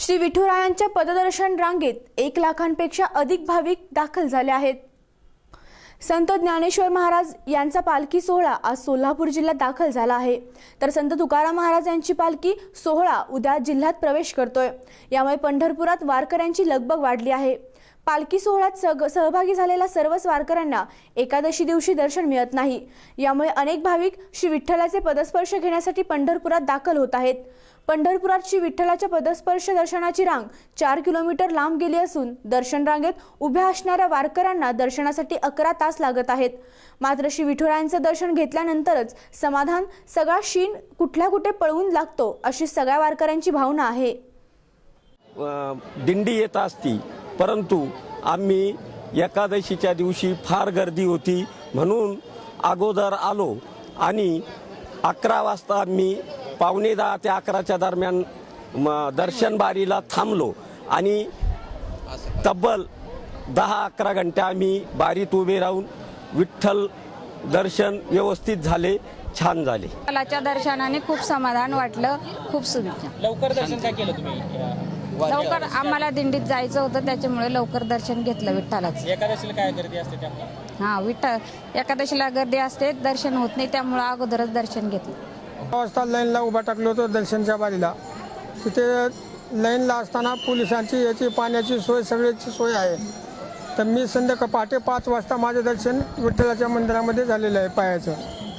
श्री विठुरायांच्या पददर्शन रांगेत एक लाखांपेक्षा अधिक भाविक दाखल झाले आहेत. संत ज्ञानेश्वर महाराज यांचा पालखी सोहळा आज सोलापूर जिल्ह्यात दाखल झाला आहे. तर संत तुकाराम महाराज यांची पालखी सोहळा उद्या जिल्ह्यात प्रवेश करतोय. यामुळे पंढरपुरात वारकऱ्यांची लगबग वाढली आहे. पालखी सोहळ्यात सग सहभागी झालेल्या सर्वच वारकऱ्यांना एकादशी दिवशी दर्शन मिळत नाही. यामुळे अनेक भाविक श्री विठ्ठलाचे पदस्पर्श घेण्यासाठी पंढरपुरात दाखल होत आहेत. पंढरपुरात श्री विठ्ठलाच्या पदस्पर्श दर्शनाची रांग चार किलोमीटर लांब गेली असून दर्शन रांगेत उभ्या असणाऱ्या वारकऱ्यांना दर्शनासाठी अकरा तास लागत आहेत. मात्र श्री विठुरायांचं दर्शन घेतल्यानंतरच समाधान सगळा शीण कुठल्या कुठे पळवून लागतो अशी सगळ्या वारकऱ्यांची भावना आहे. दिंडी येत असती परंतु आम्ही एकादशीच्या दिवशी फार गर्दी होती म्हणून अगोदर आलो आणि अकरा वाजता आम्ही पावणे दहा ते अकराच्या दरम्यान दर्शन बारीला थांबलो. आणि तब्बल दहा अकरा घंटे आम्ही बारीत उभे राहून विठ्ठल दर्शन व्यवस्थित झाले छान झाले. विठ्ठलाच्या दर्शनाने खूप समाधान वाटलं खूप सुविधा. लवकर दर्शन काय केलं तुम्ही? लवकर आम्हाला दिंडीत जायचं होतं त्याच्यामुळे लवकर दर्शन घेतलं विठ्ठलाचं. एकादशीला काय गर्दी असते त्यामुळे? हा विठ्ठल एकादशीला गर्दी असते दर्शन होत नाही त्यामुळे अगोदरच दर्शन घेतलं. वाजता लाईनला उभा टाकलो होतो दर्शनच्या बारीला. तिथे लाईनला असताना पोलिसांची याची पाण्याची सोय सगळ्याची सोय आहे. तर मी संध्याकाळ पहाटे पाच वाजता माझं दर्शन विठ्ठलाच्या मंदिरामध्ये झालेलं आहे पायाचं.